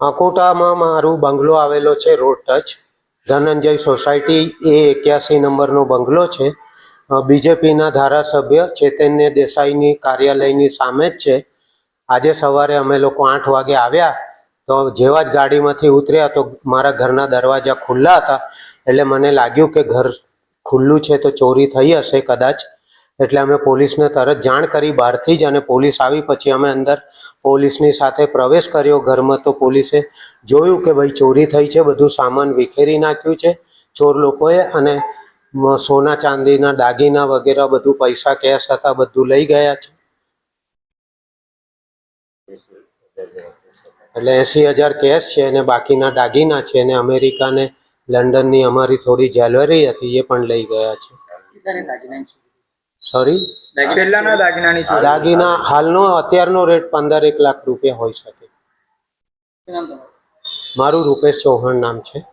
અકોટામાં મારું બંગલો આવેલો છે, રોડ ટચ. ધનંજય સોસાયટી એ એક્યાસી નંબરનો બંગલો છે. બીજેપીના ધારાસભ્ય ચેતન્ય દેસાઈની કાર્યાલયની સામે જ છે. આજે સવારે અમે લોકો આઠ વાગે આવ્યા તો જેવા જ ગાડીમાંથી ઉતર્યા તો મારા ઘરના દરવાજા ખુલ્લા હતા. એટલે મને લાગ્યું કે ઘર ખુલ્લું છે તો ચોરી થઈ હશે કદાચ. એટલે અમે પોલીસને તરત જાણ કરી બહારથી જ અને પોલીસ આવી. પછી અમે અંદર પોલીસની સાથે પ્રવેશ કર્યો ઘરમાં. તો પોલીસે જોયું કે ભાઈ ચોરી થઈ છે, બધું સામાન વિખેરી નાખ્યું છે. ચોર લોકોએ અને સોના ચાંદીના, દાગીના વગેરે બધું પૈસા, કેશ હતા, બધું લઈ ગયા છે. એટલે એંસી હજાર કેશ છે અને બાકીના દાગીના છે અને અમેરિકા ને લંડનની અમારી થોડી જ્વેલરી હતી, એ પણ લઈ ગયા છે? સોરી પહેલાના દાગીનાની દાગીના હાલનો અત્યારનો રેટ પંદર એક લાખ રૂપિયા હોઈ શકે? મારું રૂપેશ ચૌહાણ નામ છે.